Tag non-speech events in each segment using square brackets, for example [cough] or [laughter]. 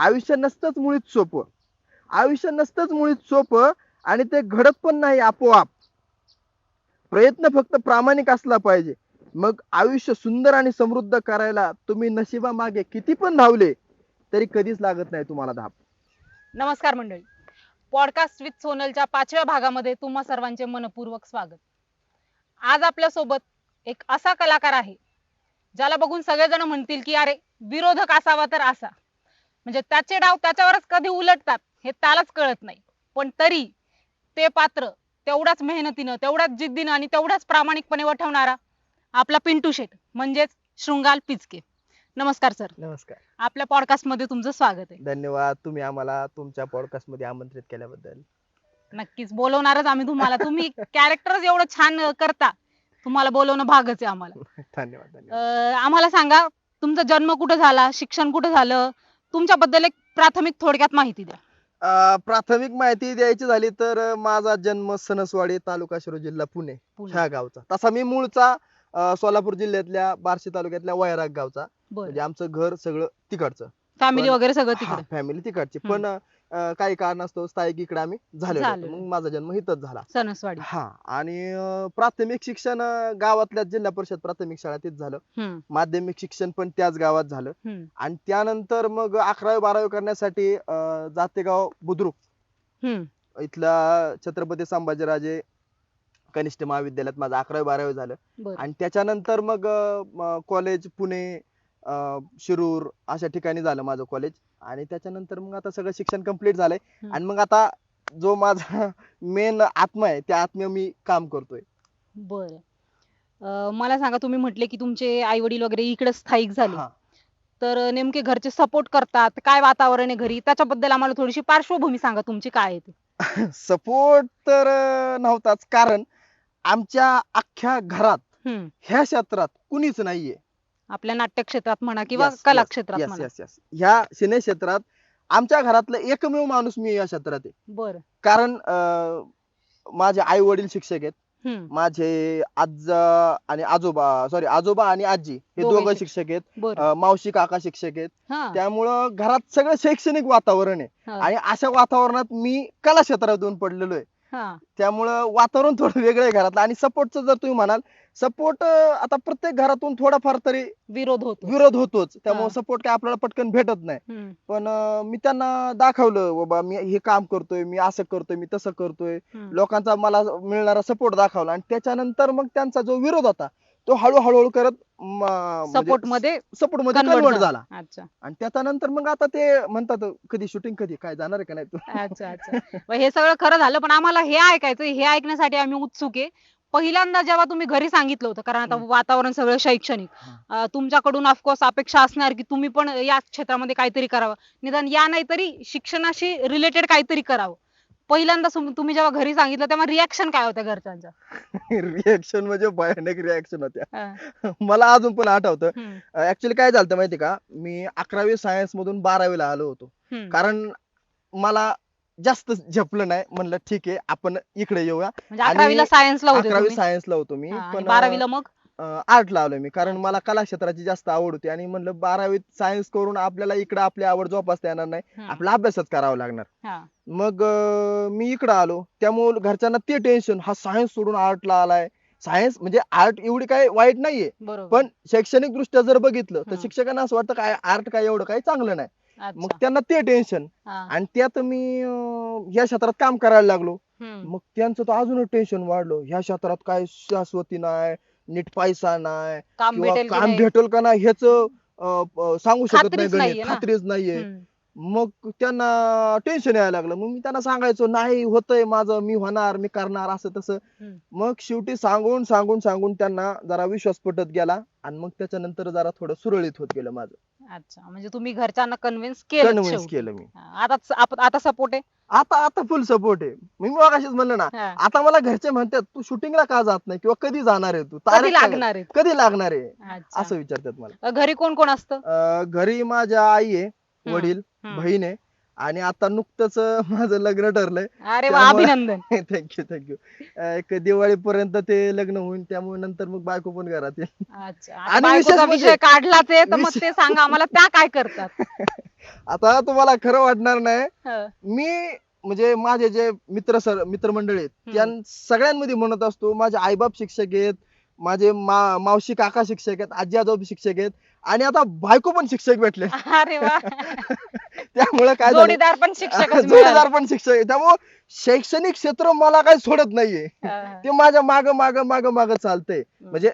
आयुष्य नसतंच मुळीच सोपं. आयुष्य नसतंच मुळीच सोपं आणि ते घडत पण नाही आपोआप. प्रयत्न फक्त प्रामाणिक असला पाहिजे. मग आयुष्य सुंदर आणि समृद्ध करायला तुम्ही नशिबा मागे किती पण धावले तरी कधीच लागत नाही तुम्हाला धाप. नमस्कार मंडळी. पॉडकास्ट विथ सोनलच्या पाचव्या भागामध्ये तुम्हा सर्वांचे मनपूर्वक स्वागत. आज आपल्यासोबत एक असा कलाकार आहे ज्याला बघून सगळेजण म्हणतील की अरे विरोधक असावा तर असा. म्हणजे त्याचे डाव त्याच्यावरच कधी उलटतात हे त्यालाच कळत नाही. पण तरी ते पात्र तेवढ्याच मेहनतीनं तेवढ्याच जिद्दीनं आणि तेवढ्याच प्रामाणिकपणे वठवणारा आपला पिंटू शेट म्हणजेच शृंगाल पिचके. नमस्कार सर. नमस्कार. आपल्या पॉडकास्टमध्ये तुमचं स्वागत आहे. धन्यवाद. तुम्ही आम्हाला तुमच्या पॉडकास्टमध्ये आमंत्रित केल्याबद्दल. नक्कीच. बोलवणारच आम्ही तुम्हाला. तुम्ही कॅरेक्टरच एवढं छान करता. तुम्हाला बोलवणं भागच आहे आम्हाला. [laughs] धन्यवाद आम्हाला सांगा तुमचा जन्म कुठं झाला? शिक्षण कुठं झालं? तुमच्याबद्दल एक प्राथमिक थोडक्यात माहिती द्या. अं, प्राथमिक माहिती द्यायची झाली तर अं, माझा जन्म सणसवाडी तालुका शिरूर जिल्हा पुणे पुणे. ह्या गावचा. तसा मी मूळचा अं, सोलापूर जिल्ह्यातल्या बार्शी तालुक्यातल्या वैराग गावचा. बरं. म्हणजे आमचं घर सगळं तिकडचं. फॅमिली पण- वगैरे सगळं तिकडे. फॅमिली तिकडची. पण अं, काही कारणास्तव स्थायिक इकडे आम्ही झालेलो होतो. झालेलो. मग माझा जन्म इथंच झाला. सणसवाडी. हा आणि अं, प्राथमिक शिक्षण अं, गावातल्या जिल्हा परिषद प्राथमिक शाळा तीच झालं. हम्म, माध्यमिक शिक्षण पण त्याच गावात झालं. हम्म, आणि त्यानंतर मग अकरावी बारावी करण्यासाठी अं, जातेगाव बुद्रुक. हम्म. इथला छत्रपती संभाजीराजे कनिष्ठ महाविद्यालयात माझं अकरावी बारावी झालं. बरं. आणि त्याच्यानंतर मग कॉलेज पुणे अं, शिरूर अशा ठिकाणी झालं माझं कॉलेज आणि त्याच्यानंतर मग आता सगळं शिक्षण कंप्लीट झालंय. हम्म. आणि मग आता जो माझा [laughs] मेन आत्मा आहे त्या आत्म्या मी काम करतोय. बरं. मला सांगा तुम्ही म्हटले की तुमचे आई वडील वगैरे इकडे स्थायिक झाले. हा. तर अं, नेमके घरचे सपोर्ट करतात काय वातावरण आहे घरी? त्याच्याबद्दल आम्हाला थोडीशी पार्श्वभूमी सांगा तुमची काय आहे ती? सपोर्ट [laughs] तर अं, नव्हताच. कारण आमच्या अख्ख्या घरात हम्म. ह्या क्षेत्रात कुणीच नाहीये. आपल्या नाट्य क्षेत्रात म्हणा किंवा Yes, कला yes, क्षेत्रात yes, म्हणा. yes, yes. ह्या सिने क्षेत्रात आमच्या घरातलं एकमेव माणूस मी या क्षेत्रात आहे. बर. कारण अं, माझे आई वडील शिक्षक आहेत. माझे आजा आणि आजोबा सॉरी आजोबा आणि आजी हे दोघे दोघं शिक्षक. आहेत. बर. अं, मावशी काका शिक्षक आहेत. त्यामुळं घरात सगळं शैक्षणिक वातावरण आहे. आणि अशा वातावरणात मी कला क्षेत्रात येऊन पडलेलो आहे. त्यामुळं वातावरण थोडं वेगळं आहे घरातलं. आणि सपोर्टचं जर तुम्ही म्हणाल सपोर्ट आता प्रत्येक घरातून थोडाफार तरी विरोध होतो. विरोध होतोच. त्यामुळे हा. सपोर्ट काय आपल्याला पटकन भेटत नाही. हम्म, पण अं, मी त्यांना दाखवलं बाबा मी हे काम करतोय मी असं करतोय मी तसं करतोय. हम्म. लोकांचा मला मिळणारा सपोर्ट दाखवला आणि त्याच्यानंतर मग त्यांचा जो विरोध होता तो हळू हळूहळू करत सपोर्टमध्ये सपोर्टमध्ये convert कन्वर्ट झाला. झाला. अच्छा. आणि त्याच्यानंतर मग आता ते म्हणतात कधी शूटिंग कधी काय जाणार आहे का नाही तू? अच्छा अच्छा. मग हे सगळं खरं झालं पण आम्हाला हे ऐकायचं हे ऐकण्यासाठी आम्ही उत्सुक आहे. पहिल्यांदा जेव्हा तुम्ही घरी सांगितलं होतं कारण आता. वातावरण सगळं शैक्षणिक. अं, तुमच्याकडून ऑफकोर्स अपेक्षा असणार की तुम्ही पण या क्षेत्रामध्ये काहीतरी करावं निदान या नाही तरी शिक्षणाशी रिलेटेड काहीतरी करावं पहिल्यांदा सम- तुम्ही जेव्हा घरी सांगितलं तेव्हा रिॲक्शन काय होत्या घरच्यांच्या [laughs] रिएक्शन म्हणजे भयानक रिएक्शन होत्या. [laughs] मला अजून पण आठवतं हम्म, ऍक्च्युली काय झालं माहिती का मी अकरावी सायन्स मधून बारावीला आलो होतो हम्म. कारण मला जास्त झेपलं नाही. म्हणलं ठीक आहे आपण इकडे येऊया. म्हणजे आणि अकरावीला सायन्सला होते अकरावी तुम्ही? सायन्सला होतो मी. हा, आणि पण बारावीला मग? आर्टला आलोय मी कारण मला कला क्षेत्राची जास्त आवड होती. आणि म्हणलं बारावीत सायन्स करून आपल्याला इकडे आपली आवड जोपासता येणार नाही. हम्म, आपला अभ्यासच करावा लागणार. हा. मग अं, मी इकडे आलो. त्यामुळे घरच्यांना ते टेन्शन हा सायन्स सोडून आर्टला आलाय. सायन्स म्हणजे आर्ट एवढी काही वाईट नाहीये. बरोबर. पण शैक्षणिक दृष्ट्या जर बघितलं तर हम्म. शिक्षकांना असं वाटतं काय आर्ट काय एवढं काही चांगलं नाही. मग त्यांना ते टेन्शन. आणि त्यात मी अं, या क्षेत्रात काम करायला लागलो. मग त्यांचं तर अजूनच टेन्शन वाढलं. ह्या क्षेत्रात काय शाश्वती नाही नीट पैसा नाही काम किंवा भेटेल की काम नाही? भेटेल का नाही ह्याच सांगू शकत नाही खात्रीच नाहीये गणित ना. खात्रीच नाहीये. हम्म, मग त्यांना टेन्शन यायला लागलं. मग मी त्यांना सांगायचो नाही होतंय माझं मी होणार मी करणार असं तसं. हम्म. मग शेवटी सांगून सांगून सांगून त्यांना जरा विश्वास पटत गेला आणि मग त्याच्यानंतर जरा थोडं सुरळीत होत गेलं माझं. अच्छा म्हणजे तुम्ही घरच्यांना कन्व्हिन्स केलं कन्व्हिन्स शेवटी. केलं मी. हा, आता आप- आता सपोर्ट आहे? आता आता फुल सपोर्ट आहे. मी मग अशीच म्हणलं ना हा. आता मला घरचे म्हणतात तू शूटिंगला का जात नाही किंवा कधी जाणार आहे तू? कधी तारीख लागणार आहे कधी लागणार आहे? अच्छा. असं विचारतात मला. घरी कोण कोण असतं? अं, घरी माझ्या आई आहे वडील हम्म, बहीण आहे. आणि आता नुकतंच [laughs] माझं लग्न ठरलंय. अरे वा त्यामुळे- अभिनंदन. [laughs] थँक्यू थँक्यू एक दिवाळीपर्यंत ते लग्न होईल त्यामुळे नंतर मग बायको पण घरात येईल. अच्छा. आणि आणि विशेष बायकोचा म्हणजे- विषय काढलाच आहे तर मग ते सांगा आम्हाला त्या काय करतात? [laughs] आता तुम्हाला खरं वाटणार नाही हं, मी म्हणजे माझे जे मित्र सर मित्रमंडळी आहेत. त्या सगळ्यांमध्ये म्हणत असतो माझे आईबाप शिक्षक आहेत माझे मा मावशी काका शिक्षक आहेत आजी आजोबा शिक्षक आहेत आणि आता बायको पण शिक्षक भेटले. अरे वा. त्यामुळे काय झालं? जोडीदार पण शिक्षक [laughs] जोडीदार पण शिक्षक आहे. त्यामुळे शैक्षणिक क्षेत्र मला काही सोडत नाहीये. ते माझ्या माग माग माग माग चालतंय. म्हणजे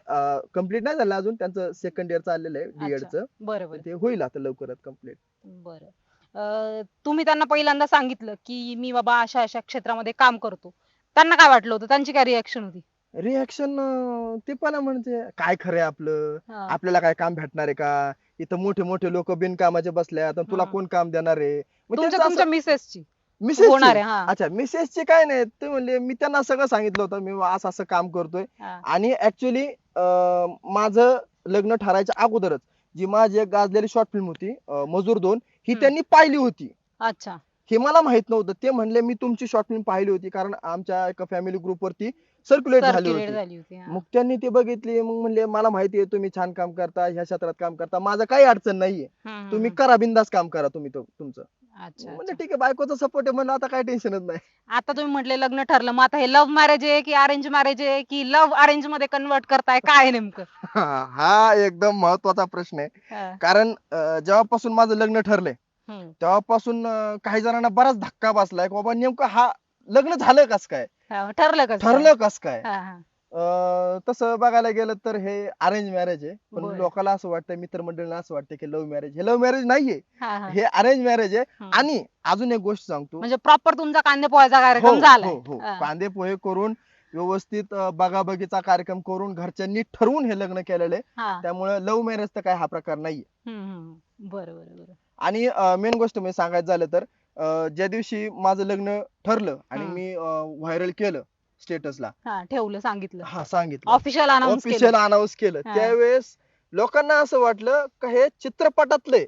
कंप्लीट नाही झालं अजून. त्यांचं सेकंड इयर चाललेलं आहे डीएडचं बरोबर. ते होईल आता लवकरच कंप्लीट बरं. तुम्ही त्यांना पहिल्यांदा सांगितलं की मी बाबा अशा अशा क्षेत्रामध्ये काम करतो. त्यांना काय वाटलं होतं? त्यांची काय रिएक्शन होती? रिॲक्शन ते पण म्हणते काय खरंय आपलं? हा. आपल्याला काय काम भेटणार आहे का? इथं मोठे मोठे लोक बिनकामाचे बसल्यात आणि तुला हा. कोण काम देणार आहे मग तुमच्या त्यांचं तुमच्या असं- मिसेसची मिसेसची? होणार आहे हा अच्छा मिसेसचे काय नाही ते म्हणले मी त्यांना सगळं सांगितलं होतं मी असं असं काम करतोय हा. आणि ऍक्च्युली माझं लग्न ठरायच्या अगोदरच जी माझी एक गाजलेली शॉर्ट फिल्म होती अं, मजूर दोन ही हम्म. त्यांनी पाहिली होती अच्छा हे मला माहीत नव्हतं ते म्हणले मी तुमची शॉर्ट फिल्म पाहिली होती कारण आमच्या एका फॅमिली ग्रुप वरती सर्क्युलेट झाली होती. मग त्यांनी ते बघितली मग म्हणले मला माहिती आहे तुम्ही छान काम करता ह्या क्षेत्रात काम करता माझं काही अडचण नाहीये. तुम्ही करा बिंदास काम करा तुम्ही तो- तुमचं. म्हणजे. ठीक आहे बायकोचा सपोर्ट आहे. म्हणलं आता काय टेन्शनच नाही. आता तुम्ही म्हटले लग्न ठरलं मग आता हे लव्ह मॅरेज आहे की अरेंज मॅरेज आहे की लव्ह अरेंजमध्ये कन्वर्ट करताय काय आहे नेमकं? [laughs] हा एकदम महत्त्वाचा प्रश्न आहे. हा. कारण अं, जेव्हापासून माझं लग्न ठरलंय हम्म. तेव्हापासून अं, काही जणांना बराच धक्का बसलाय की बाबा नेमकं हा लग्न झालं कस काय? हा, ठरलं कसं ठरलं कस काय हा, हा. अं, तसं बघायला गेलं तर हे अरेंज मॅरेज आहे पण बरं. लोकांना असं वाटतं मित्रमंडळीला असं वाटतं की लव्ह मॅरेज हे लव्ह मॅरेज नाहीये हा, हा. हे अरेंज मॅरेज आहे हम्म. आणि अजून एक गोष्ट सांगतो म्हणजे प्रॉपर तुमचा कांदे पोहायचा कार्यक्रम झालाय हो, हो. हा. कांदे पोहे करून व्यवस्थित अं, बगाबगीचा कार्यक्रम करून घरच्यांनी ठरवून हे लग्न केलेलं आहे हा. त्यामुळे लव्ह मॅरेज तर काय हा प्रकार नाहीये हम्म, हम्म. बरं बरं बरं आणि मेन गोष्ट म्हणजे सांगायचं झालं तर ज्या दिवशी माझं लग्न ठरलं आणि. मी व्हायरल केलं स्टेटसला हा ठेवलं सांगितलं हा सांगितलं ऑफिशियल अनाऊन्स ऑफिशियल केलं अनाऊन्स केलं हा. त्यावेळेस लोकांना असं वाटलं का हे चित्रपटातले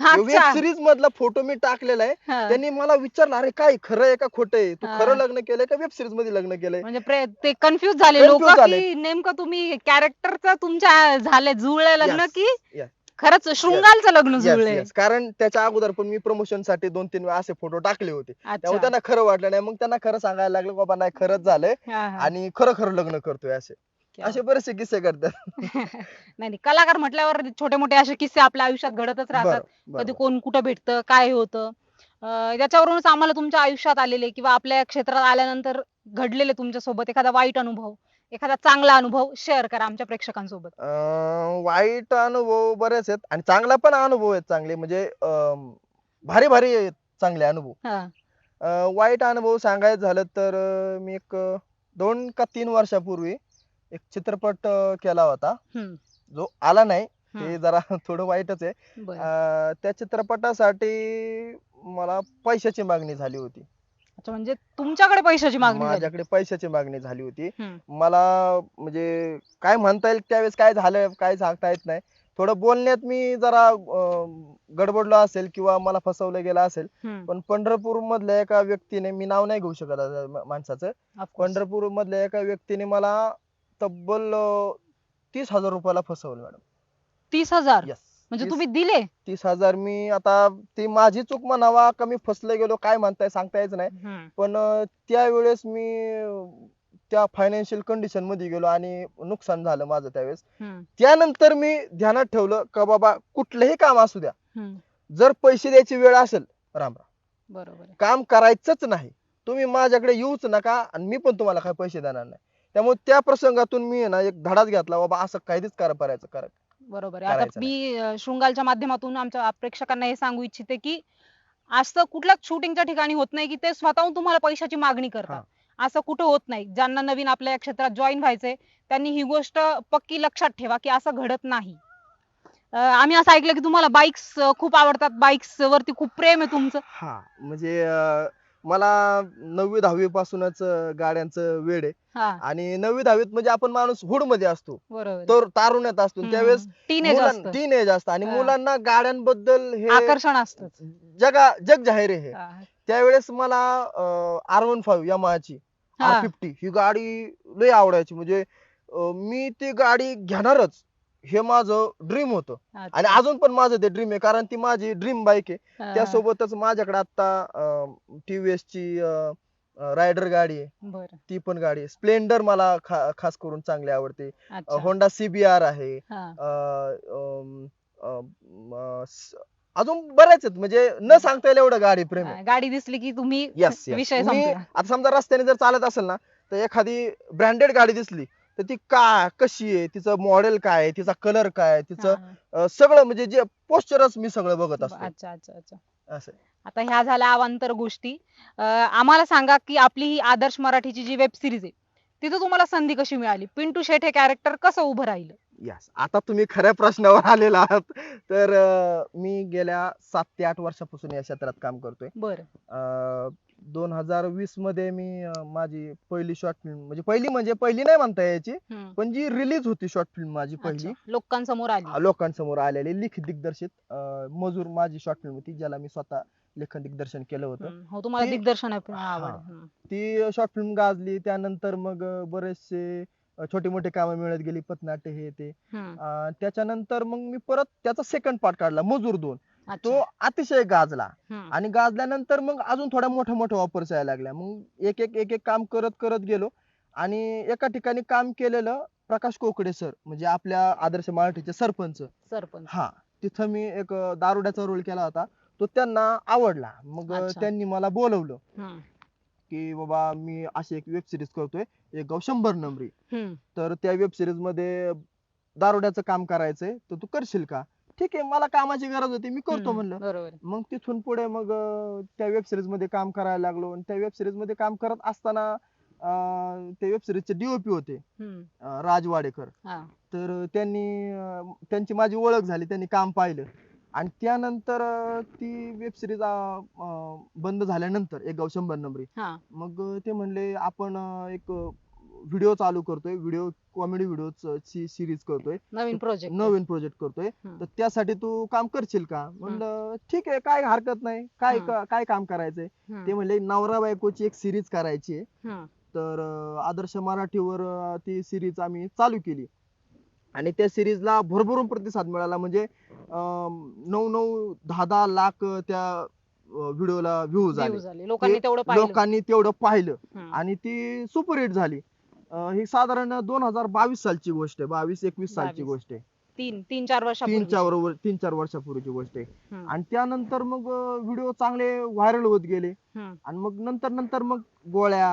वेब अच्छा. सिरीज मधला फोटो मी टाकलेला आहे हा. त्यांनी मला विचारलं अरे काय खरं आहे का खोटं आहे तू हा. खरं लग्न केलंय का वेब सिरीजमध्ये लग्न केलंय म्हणजे प्रे- ते कन्फ्युज झाले लोक Confuse झाले. की नेमकं तुम्ही कॅरेक्टरचं तुमच्या झाले जुळले लग्न Yes, की yes. खरंच शृंगालचं लग्न Yes. कारण त्याच्या अगोदर पण मी प्रमोशनसाठी दोन तीन वेळा असे फोटो टाकले होते. त्यामुळे अच्छा त्यांना खरं वाटलं नाही. मग त्यांना खरं सांगायला लागलं बाबा नाही खरंच झालंय हा, हा. आणि खरं खरं लग्न करतोय असे. क्या असे बरेचसे किस्से करतात [laughs] नाही नाही, कलाकार म्हटल्यावर छोटे मोठे असे किस्से आपल्या आयुष्यात घडतच राहतात. बरं, कधी. कोण कुठं भेटतं काय होतं. अं, याच्यावरूनच आम्हाला तुमच्या आयुष्यात आलेले किंवा आपल्या क्षेत्रात आल्यानंतर घडलेले तुमच्यासोबत एखादा वाईट अनुभव. एखादा चांगला अनुभव शेअर करा आमच्या प्रेक्षकांसोबत. अं, वाईट अनुभव बरेच आहेत आणि चांगला पण अनुभव आहेत चांगले म्हणजे अं, भारी भारी आहेत चांगले अनुभव. हा. अं, वाईट अनुभव सांगायचं झालं तर अं, मी एक अं, दोन का तीन वर्षापूर्वी एक चित्रपट अं, केला होता. हम्म, जो आला नाही. हे. जरा [laughs] थोडं वाईटच आहे. बरं. अं, त्या चित्रपटासाठी मला पैशाची मागणी झाली होती. अच्छा म्हणजे तुमच्याकडे पैशाची मागणी झाली. माझ्याकडे पैशाची मागणी झाली होती. हम्म, मला म्हणजे काय म्हणता येईल त्यावेळेस काय झालं काय सांगता येत नाही. थोडं बोलण्यात मी जरा अं, गडबडलो असेल किंवा मला फसवलं गेलं असेल हम्म. पण पंढरपूर मधल्या एका व्यक्तीने मी नाव नाही घेऊ शकत आता मा- माणसाचं. Of course. पंढरपूर मधल्या एका व्यक्तीने मला तब्बल अं, तीस हजार रुपयाला फसवलं मॅडम. तीस हजार? यस म्हणजे तुम्ही दिले? तीस हजार मी आता ती माझी चूक म्हणावा का मी फसलो गेलो काय म्हणताय सांगता येत नाही. पण अं, त्यावेळेस मी अं, त्या फायनान्शियल कंडिशनमध्ये गेलो आणि नुकसान झालं माझं त्यावेळेस. त्यानंतर मी ध्यानात ठेवलं का बाबा कुठलंही काम असू द्या. जर पैसे द्यायची वेळ असेल राम राम. बरोबर आहे. काम करायचंच नाही. तुम्ही माझ्याकडे येऊच नका आणि मी पण तुम्हाला काय पैसे देणार नाही. त्यामुळे त्या प्रसंगातून मी आहे ना एक धडाच घेतला बाबा असं काहीच करा करायचं करा बरोबर आहे. आता करायचं मी अं, शृंगालच्या माध्यमातून आमच्या प्रेक्षकांना हे सांगू इच्छिते की असं कुठल्याच शूटिंगच्या ठिकाणी होत नाही की ते स्वतःहून तुम्हाला पैशाची मागणी करतात. असं कुठं होत नाही. ज्यांना नवीन आपल्या या क्षेत्रात जॉईन व्हायचंय त्यांनी ही गोष्ट पक्की लक्षात ठेवा की असं घडत नाही. अं, आम्ही असं ऐकलं की तुम्हाला बाईक्स खूप आवडतात. बाईक्स वरती खूप प्रेम आहे तुमचं. हा. म्हणजे अं, मला नववी दहावी पासूनच गाड्यांचं वेड आहे. हा. आणि नववी दहावीत म्हणजे आपण माणूस हुडमध्ये असतो. बरोबर. तर तारुण्यात असतो. त्यावेळेस असतं. टीन एज असतं. आणि हा. मुलांना गाड्यांबद्दल हे आकर्षण असतं जगा जग जाहीर आहे हे. हा. त्यावेळेस मला आर वन फाईव्ह यामाची आर हा. फिफ्टी ही गाडी लय आवडायची. म्हणजे अं, मी ती गाडी घेणारच. हे माझं ड्रीम होतं. आणि अजून पण माझं ते ड्रीम आहे कारण ती माझी ड्रीम बाईक आहे. त्यासोबतच माझ्याकडे आता टीव्हीएस ची रायडर गाडी आहे. ती पण गाडी आहे. स्प्लेंडर मला खा- खास करून चांगली आवडते. होंडा सीबीआर आहे. अजून बऱ्याच आहेत. म्हणजे न सांगता येईल एवढं गाडी प्रेम गाडी दिसली की तुम्ही येस विषय आता समजा रस्त्याने जर चालत असेल ना तर एखादी ब्रँडेड गाडी दिसली. तर ती का कशी आहे? तिचं मॉडेल काय आहे? तिचा कलर काय आहे? तिचं हा. अं, सगळं म्हणजे जे पोस्चरच मी सगळं बघत असतो. अच्छा अच्छा अच्छा. असं आहे. आता ह्या झाल्या अवांतर गोष्टी. अं, आम्हाला सांगा की आपली ही आदर्श मराठीची जी वेब सिरीज आहे तिथं तुम्हाला संधी कशी मिळाली? पिंटू शेठ हे कॅरेक्टर कसं उभं राहिलं? Yes. आता तुम्ही खऱ्या प्रश्नावर आलेला आहात. तर अं, मी गेल्या सात ते आठ वर्षापासून या क्षेत्रात काम करतोय. बरं. दोन हजार वीसमध्ये मी अं, माझी पहिली शॉर्ट फिल्म म्हणजे पहिली म्हणजे पहिली नाही म्हणता यायची हम्म. पण जी रिलीज होती शॉर्ट फिल्म माझी पहिली अच्छा. लोकांसमोर आली लोकांसमोर आलेली लिखित दिग्दर्शित अं, मजूर माझी शॉर्ट फिल्म होती ज्याला मी स्वतः लेखन दिग्दर्शन केलं होतं हम्म. हो तुम्हाला ती- दिग्दर्शन आहे हा. आवड हम्म. ती शॉर्ट फिल्म गाजली त्यानंतर मग अं, बरेचसे छोटी मोठी कामं मिळत गेली पथनाट्य हे ते हम्म. अं, त्याच्यानंतर मग मी परत त्याचा सेकंड पार्ट काढला मजूर दोन तो. अतिशय गाजला. हम्म. आणि गाजल्यानंतर मग अजून थोड्या मोठ्या मोठ्या ऑफर्स यायला लागल्या मग एक एक एक एक काम करत करत गेलो. आणि एका ठिकाणी काम केलेलं प्रकाश कोकडे सर म्हणजे आपल्या आदर्श मराठीचे सरपंच. सरपंच. हा तिथं मी एक अं, दारुड्याचा रोल केला होता. तो त्यांना आवडला. मग अं, अच्छा. त्यांनी मला बोलवलं हम्म. की बाबा मी अशी एक वेब सिरीज करतोय. एक गाव शंभर नंबरी. हम्म. तर त्या वेब सिरीजमध्ये दारुड्याचं काम करायचंय. तर तू करशील का? ठीक आहे मला कामाची गरज होती मी करतो. म्हणलं बरोबर मग तिथून पुढे मग अं, त्या वेब सिरीजमध्ये काम करायला लागलो आणि त्या वेब सिरीजमध्ये काम करत असताना अं, त्या वेब सिरीजचे डीओपी होते हम्म. अं, राज वाडेकर हा. तर त्यांनी अं, त्यांची माझी ओळख झाली त्यांनी काम पाहिलं आणि त्यानंतर अं, ती वेब सिरीज बंद झाल्यानंतर एक गाव शंभर नंबरी हा. मग अं, ते म्हणले आपण अं, एक व्हिडिओ चालू करतोय व्हिडिओ कॉमेडी व्हिडिओ ची सिरीज करतोय. नवीन प्रोजेक्ट नवीन प्रोजेक्ट करतोय. तर त्यासाठी तू काम करशील का? म्हणलं ठीक आहे काय हरकत नाही. काय. काय काम करायचंय? ते म्हणले नवरा बायकोची एक सिरीज करायची आहे. तर आदर्श मराठीवर ती सिरीज आम्ही चालू केली. आणि त्या सिरीजला भरभरून प्रतिसाद मिळाला. म्हणजे नऊ नऊ दहा दहा लाख त्या व्हिडिओला व्ह्यूज आले झाले. लोकांनी तेवढं पाहिलं. आणि ती सुपरहिट झाली. अं, ही साधारण दोन हजार बावीस सालची गोष्ट आहे बावीस एकवीस सालची 22. गोष्ट आहे तीन तीन चार तीन वर्षापूर्वी चार वर तीन चार वर्षापूर्वीची गोष्ट आहे हम्म. आणि त्यानंतर मग व्हिडिओ चांगले व्हायरल होत गेले हम्म. आणि मग नंतर नंतर मग गोळ्या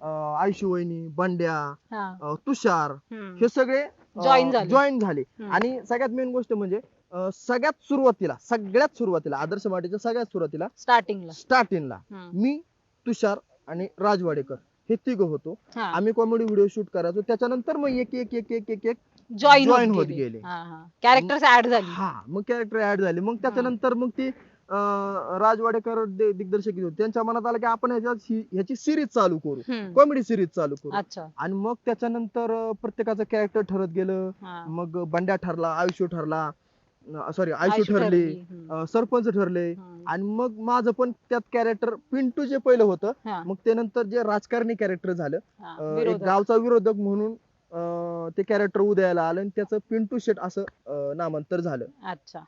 अं, आयशू वहिनी बंड्या हा. अं, तुषार हम्म. हे सगळे Join झाले. जॉईन झाले हम्म. आणि सगळ्यात मेन गोष्ट म्हणजे अं, सगळ्यात सुरुवातीला सगळ्यात सुरुवातीला आदर्श माटीच्या सगळ्यात सुरुवातीला स्टार्टिंगला स्टार्टिंगला हम्म. मी तुषार आणि राजवाडेकर हे तिघ होतो. हा. आम्ही कॉमेडी व्हिडिओ शूट करायचो. त्याच्यानंतर मग एक एक एक एक एक एक जॉईन join होत होत गेले. गेले. कॅरेक्टर्स ऍड झाली. हा मग कॅरेक्टर ऍड झाले. मग त्याच्यानंतर मग ती अं, राजवाडेकर दि- दिग्दर्शक होते. त्यांच्या मनात आलं की आपण ह्याच्यात ही- ह्याची सिरीज चालू करू. हम्म. कॉमेडी सिरीज चालू करू. अच्छा. आणि मग त्याच्यानंतर अं, प्रत्येकाचं कॅरेक्टर ठरत गेलं. हा. मग बंड्या ठरला आयुष्य ठरला. सॉरी आयुष्य ठरले सरपंच ठरले. आणि मग माझं पण त्यात कॅरेक्टर पिंटू जे पहिलं होतं. मग त्यानंतर जे राजकारणी कॅरेक्टर झालं एक. गावचा विरोधक म्हणून ते कॅरेक्टर उदयाला आलं आणि त्याचं पिंटू शेट असं नामांतर झालं अच्छा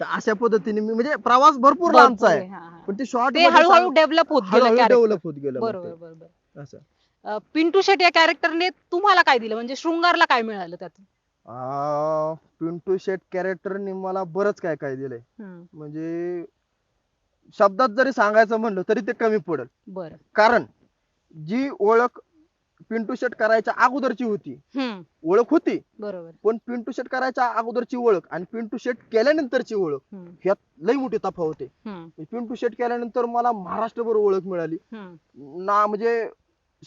तर अशा पद्धतीने मी म्हणजे प्रवास भरपूर लांबचा आहे. पण ते शॉर्ट ते हळूहळू डेव्हलप होत गेलं. डेव्हलप होत गेलं बरोबर ते. बरोबर असं पिंटू शेट या कॅरेक्टरने तुम्हाला काय दिलं म्हणजे शृंगारला काय मिळालं त्यातून अं, पिंटू शेट कॅरेक्टरने मला बरंच काय काय दिलंय. म्हणजे शब्दात जरी सांगायचं म्हणलं तरी ते कमी पडेल बरं कारण जी ओळख पिंटू शेट करायच्या अगोदरची होती. ओळख होती बरोबर पण पिंटू शेट करायच्या अगोदरची ओळख आणि पिंटू शेट केल्यानंतरची ओळख. ह्यात लई मोठी तफावत आहे. पिंटू शेट केल्यानंतर मला महाराष्ट्रभर ओळख मिळाली. ना म्हणजे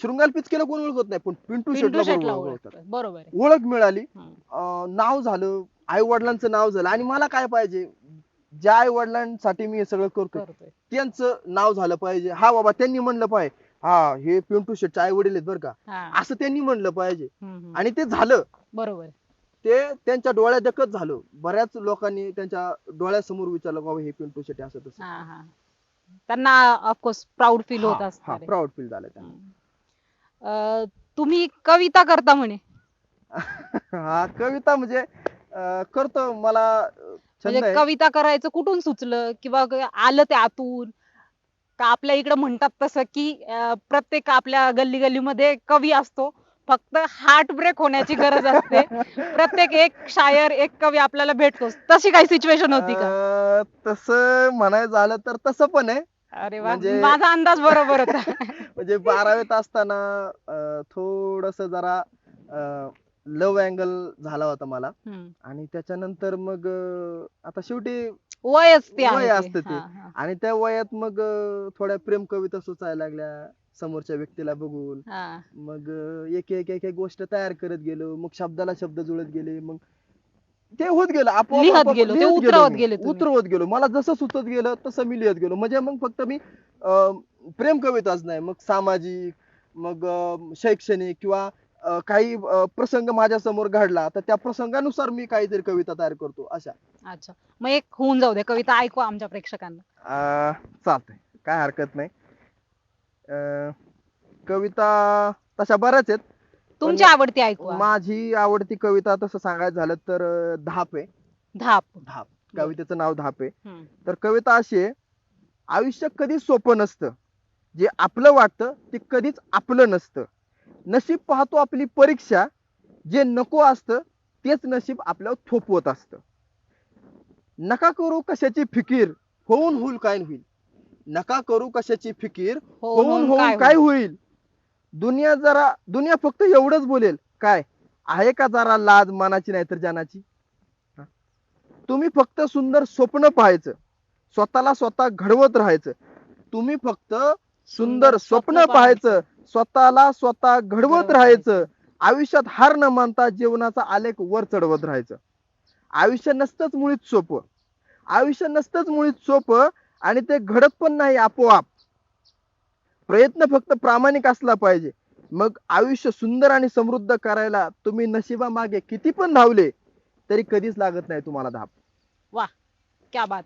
शृंगार पिचकेला कोण ओळखत नाही पण पिंटू पिंटू शेटला शेटला बरोबर ओळखतात. ओळखतात. बरोबर आहे. ओळख मिळाली. हम्म. अं, नाव झालं आई वडिलांचं नाव झालं. आणि मला काय पाहिजे? ज्या आई वडिलांसाठी मी हे सगळं करतोय करतोय. त्यांचं नाव झालं पाहिजे. हा बाबा त्यांनी म्हणलं पाहिजे. हा हे पिंटू शेटचे आई वडील आहेत बरं का. हा. असं त्यांनी म्हणलं पाहिजे. हम्म, हम्म. आणि ते झालं. बरोबर ते त्यांच्या डोळ्यादेखत झालं. बऱ्याच लोकांनी त्यांच्या डोळ्यासमोर विचारलं बाबा हे पिंटू शेट्टी असं तसं. हा हा. त्यांना ऑफकोर्स प्राऊड फील होत असणार आहे. प्राऊड फील झालं त्यांना. हम्म. अं, तुम्ही कविता करता म्हणे. [laughs] हा कविता म्हणजे अं, करतो मला अं, छंद म्हणजे आहे. कविता करायचं कुठून सुचलं? किंवा आलं ते आतून? का आपल्या इकडे म्हणतात तसं की अं, प्रत्येक आपल्या गल्ली गल्लीमध्ये कवी असतो. फक्त हार्ट ब्रेक होण्याची गरज असते. [laughs] प्रत्येक एक शायर एक कवी आपल्याला भेटतोच. तशी काही सिच्युएशन होती का? अं, तसं म्हणायचं झालं तर तसं पण आहे. अरे वा म्हणजे- माझा अंदाज बरोबर होता [laughs] म्हणजे बारावीत असताना थोडस जरा लव अँगल झाला होता मला हम्म. आणि त्याच्यानंतर मग अं, आता शेवटी वयच ते वय आहे असतं ते. हा, हा. आणि त्या वयात मग अं, थोड्या प्रेम कविता सुचायला लागल्या समोरच्या व्यक्तीला बघून हा. मग अं, एक एक एक एक गोष्ट तयार करत गेलो मग शब्दाला शब्द जुळत गेले मग ते होत गेलं आपोआप लिहत आपोआप गेलो, ते लिहत उतरवत मी. गेले तुम्ही. उतरवत गेलो. मला जसं सुचत गेलं तसं मी लिहत गेलो. म्हणजे मग फक्त मी अं, प्रेम कविताच नाही मग सामाजिक मग अं, शैक्षणिक किंवा अं, काही अं, प्रसंग माझ्यासमोर घडला तर त्या प्रसंगानुसार मी काहीतरी कविता तयार करतो अशा. अच्छा. मग एक होऊन जाऊ दे कविता ऐकू आमच्या प्रेक्षकांना. अं, चालतंय. काय हरकत नाही. अं, कविता तशा बऱ्याच आहेत. तुमची आवडती ऐकू. माझी आवडती कविता तसं सांगायचं झालं तर अं, धाप आहे. धाप. धाप. कवितेचं नाव धाप आहे. हम्म. तर कविता अशी आहे आयुष्य कधीच सोपं नसतं. जे आपलं वाटतं ते कधीच आपलं नसतं. नशीब पाहतो आपली परीक्षा जे नको असतं तेच नशीब आपल्यावर थोपवत असतं. नका करू कशाची फिकीर होऊन होईल काय होईल. नका करू कशाची फिकीर होऊन होऊन काय होईल. दुनिया जरा दुनिया फक्त एवढंच बोलेल. काय? आहे का जरा लाज मानाची नाही तर जानाची? तुम्ही फक्त सुंदर स्वप्न पाहायचं. स्वतःला स्वतः घडवत राहायचं. तुम्ही फक्त सुंदर स्वप्न पाहायचं. स्वतःला स्वतः घडवत घडवत राहायचं. आयुष्यात हार न मानता जीवनाचा आलेख वर चढवत राहायचं. आयुष्य नसतंच मुळीच सोपं. आयुष्य नसतंच मुळीच सोपं आणि ते घडत पण नाही आपोआप. प्रयत्न फक्त प्रामाणिक असला पाहिजे. मग आयुष्य सुंदर आणि समृद्ध करायला तुम्ही नशिबामागे किती पण धावले तरी कधीच लागत नाही तुम्हाला धाप. क्या बात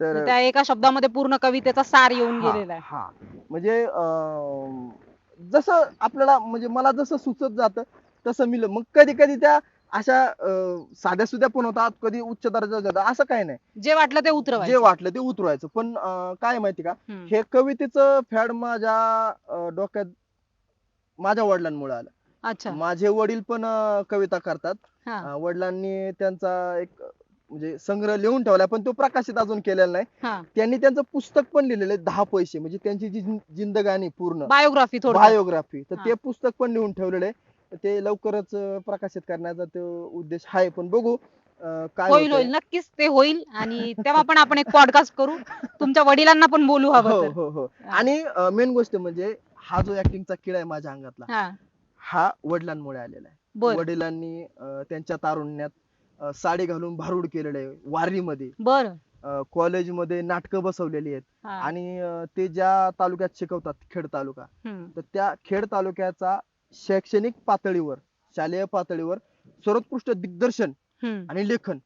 तर त्या एका शब्दामध्ये पूर्ण कवितेचा सार येऊन हा, गेलेला आहे. हा. म्हणजे अं, जसं आपल्याला म्हणजे मला जसं सुचत जातं तसं मी ल- मग कधी कधी त्या अशा साध्या सुध्या पण होतात कधी उच्च होतात असं काही नाही. जे वाटलं ते जे उतरवायचं वाटलं ते उतरवायचं. पण काय माहिती का. हे कवितेचं फॅड माझ्या डोक्यात माझ्या वडिलांमुळे आलं. अच्छा. माझे वडील पण कविता करतात. वडिलांनी त्यांचा एक म्हणजे संग्रह लिहून ठेवलाय पण तो प्रकाशित अजून केलेला नाही. हा. त्यांनी त्यांचं पुस्तक पण लिहिलेलं आहे दहा पैसे. म्हणजे त्यांची जी जिं- जिंदगानी पूर्ण. बायोग्राफी थोडं बायोग्राफी तर. ते पुस्तक पण लिहून ठेवलेलं आहे. ते लवकरच अं, प्रकाशित करण्याचा तो उद्देश आहे. पण बघू अं, काय होईल होतंय. होईल. नक्कीच ते होईल. आणि तेव्हा पण आपण एक पॉडकास्ट करू. तुमच्या वडिलांना पण बोलू हवं हो तर हो हो. आणि मेन गोष्ट म्हणजे हा जो ऍक्टिंगचा किडा आहे माझ्या अंगातला हा. हा वडिलांमुळे आलेला आहे. बर. वडिलांनी अं, त्यांच्या तारुण्यात अं, साडी घालून भारूड केलेलं आहे वारीमध्ये. बर. कॉलेजमध्ये नाटकं बसवलेली आहेत. हा. आणि अं, ते ज्या तालुक्यात शिकवतात खेड तालुका हम्म. तर त्या खेड तालुक्याचा शैक्षणिक पातळीवर शालेय पातळीवर सर्वोत्कृष्ट दिग्दर्शन. आणि लेखन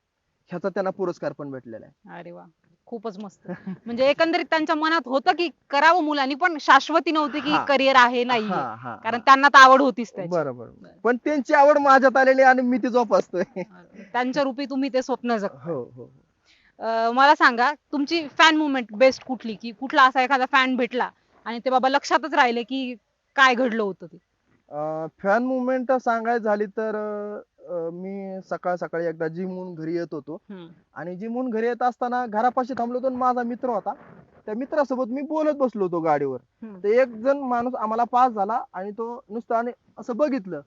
ह्याचा त्यांना पुरस्कार पण भेटलेला आहे. अरे वा खूपच मस्त. म्हणजे एकंदरीत त्यांच्या मनात होतं की करावं मुलांनी पण शाश्वती नव्हती की. करिअर आहे नाही कारण. त्यांना तर आवड होतीच बरोबर पण त्यांची आवड माझ्यात आलेली आणि मी ती जोपासतोय. त्यांच्या रूपी तुम्ही ते स्वप्न जग हो हो. मला सांगा तुमची फॅन मुवमेंट बेस्ट कुठली? की कुठला असा एखादा फॅन भेटला आणि ते बाबा लक्षातच राहिले की काय घडलं होतं ते? फॅन मुवमेंट सांगायची झाली तर मी सकाळ सकाळी एकदा जिमहून घरी येत होतो. आणि जिमहून घरी येत असताना घरापाशी थांबलो होतो माझा मित्र होता त्या मित्रासोबत मी बोलत बसलो होतो गाडीवर. तर एक जण माणूस आम्हाला पास झाला आणि तो नुसतं आणि असं बघितलं.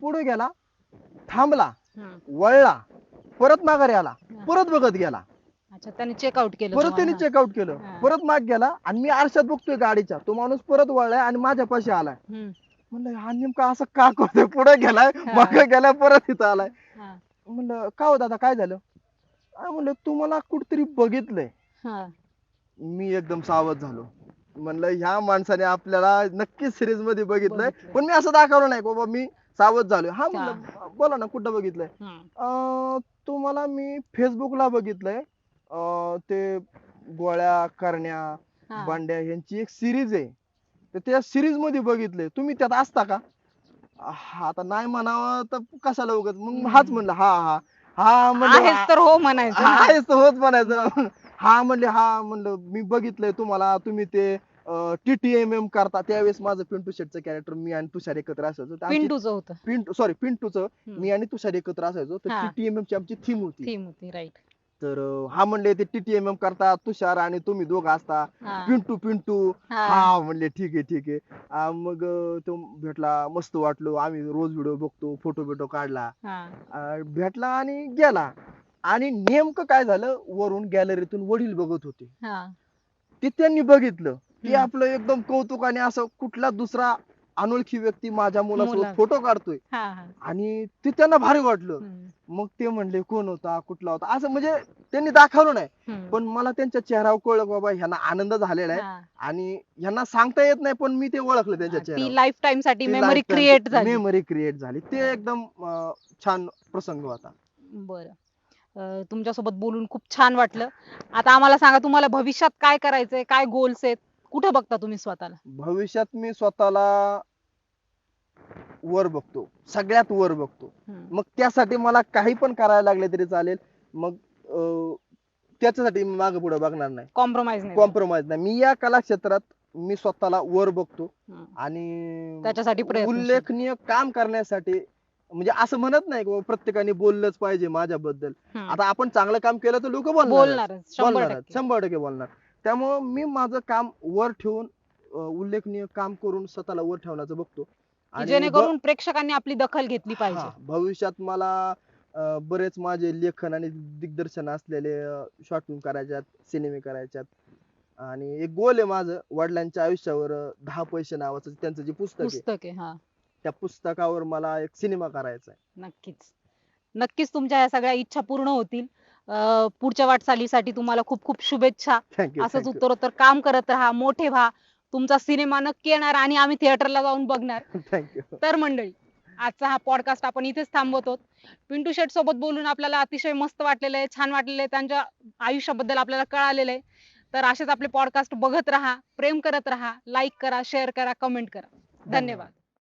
पुढे गेला थांबला. वळला परत माघारी आला. परत बघत गेला त्याने चेकआउट केलं परत त्याने. चेकआउट केलं. परत माग गेला आणि मी आरशात बघतोय गाडीच्या तो माणूस परत वळलाय आणि माझ्या पाशी आलाय. म्हणलं हा नेमका असं का करतोय? पुढे गेलाय हा. मागे गेलाय परत इथं आलाय. हा. म्हणलं का हो दादा काय झालं? काय म्हणलं तुम्हाला कुठतरी बघितलंय. हा. मी एकदम सावध झालो. म्हणलं ह्या माणसाने आपल्याला नक्कीच सिरीजमध्ये बघितलंय बघितलंय. पण मी असं दाखवलं नाही बाबा मी सावध झालोय. हा म्हणलं बोला ना कुठं बघितलंय? हम्म. अं, तुम्हाला मी फेसबुकला बघितलंय. अं, ते गोळ्या करण्या हा. बांड्या यांची एक सिरीज आहे. तर त्या सिरीजमध्ये बघितलंय तुम्ही त्यात असता का? हा आता नाही म्हणावं तर कशाला उगत मग हाच म्हणलं हा हा. हा म्हणलं आहेच तर हो म्हणायचं. हा. आहेच तर होत म्हणायचं. हा म्हणले हा म्हणलं मी बघितलंय तुम्हाला तुम्ही ते टीटीएम एम करता त्यावेळेस माझं पिंटू शेटचं कॅरेक्टर मी आणि तुषार एकत्र असायचो. तर आमची- पिंटूचं होतं. पिंटू सॉरी पिंटूचं. हम्म. मी आणि तुषार एकत्र असायचो. तर हा. ची आमची थीम होती. थीम होती राईट तर हा म्हणले ते टीटीएम एम करता तुषार आणि तुम्ही दोघं असता. पिंटू पिंटू. हा. म्हणले ठीक आहे ठीक आहे. आ, मग अं, तो भेटला मस्त वाटलो. आम्ही रोज व्हिडिओ बघतो फोटो बिटो काढला. आ, भेटला आणि गेला. आणि नेमकं काय झालं? वरून गॅलरीतून वडील बघत होते. ते त्यांनी बघितलं. की हम्म. आपलं एकदम कौतुकाने असं कुठला दुसरा अनोळखी व्यक्ती माझ्या मुलासोबत मुला- फोटो काढतोय. आणि ते त्यांना भारी वाटलं. मग ते म्हणले कोण होता? कुठला होता? असं म्हणजे त्यांनी दाखवलं नाही. पण मला त्यांच्या चेहऱ्यावर कळलं बाबा ह्यांना आनंद झालेला आहे. आणि ह्यांना सांगता येत नाही पण मी ते ओळखलं त्यांच्या ती चेहऱ्यावर. लाईफ टाइमसाठी मेमरी क्रिएट झाली. मेमरी क्रिएट झाली. ते एकदम अं, छान प्रसंग होता. बरं. अं, तुमच्यासोबत बोलून खूप छान वाटलं. आता आम्हाला सांगा तुम्हाला भविष्यात काय करायचंय? काय गोल्स आहेत? कुठे बघता तुम्ही स्वतःला? भविष्यात मी स्वतःला वर बघतो सगळ्यात वर बघतो. मग त्यासाठी मला काही पण करायला लागले तरी चालेल. मग अं, त्याच्यासाठी मी मागे पुढे बघणार नाही. कॉम्प्रोमाइज नाही. कॉम्प्रोमाइज नाही. मी या कला क्षेत्रात मी स्वतःला वर बघतो. आणि त्याच्यासाठी. उल्लेखनीय काम करण्यासाठी म्हणजे असं म्हणत नाही की प्रत्येकाने बोललंच पाहिजे माझ्याबद्दल. आता आपण चांगलं काम केलं तर लोक बोलणार शंभर बोलणार टक्के. शंभर टक्के बोलणार. त्यामुळं मी माझं काम वर ठेवून उल्लेखनीय काम करून स्वतःला वर ठेवण्याचं बघतो. जेणेकरून प्रेक्षकांनी आपली दखल घेतली पाहिजे. भविष्यात मला अं, बरेच माझे लेखन आणि दिग्दर्शन असलेले शॉर्ट फिल्म करायच्यात सिनेमे करायच्यात. आणि एक गोल आहे माझं वडिलांच्या आयुष्यावर अं, दहा पैसे नावाचं त्यांचं जे पुस्तक आहे पुस्तक आहे हा. त्या पुस्तकावर मला एक सिनेमा करायचा आहे. नक्कीच. नक्कीच तुमच्या या सगळ्या इच्छा पूर्ण होतील. अं, पुढच्या वाटचालीसाठी तुम्हाला खूप खूप शुभेच्छा. थँक्यू असंच उत्तरोत्तर काम करत राहा मोठे व्हा. तुमचा सिनेमा नक्की येणार आणि आम्ही थिएटरला जाऊन बघणार. थँक्यू तर मंडळी आजचा हा पॉडकास्ट आपण इथेच थांबवतो. पिंटू शेट सोबत बोलून आपल्याला अतिशय मस्त वाटलेलं आहे छान वाटलेलं आहे त्यांच्या आयुष्याबद्दल आपल्याला कळालेलं आहे. तर असेच आपले पॉडकास्ट बघत राहा प्रेम करत राहा लाईक करा शेअर करा कमेंट करा. धन्यवाद.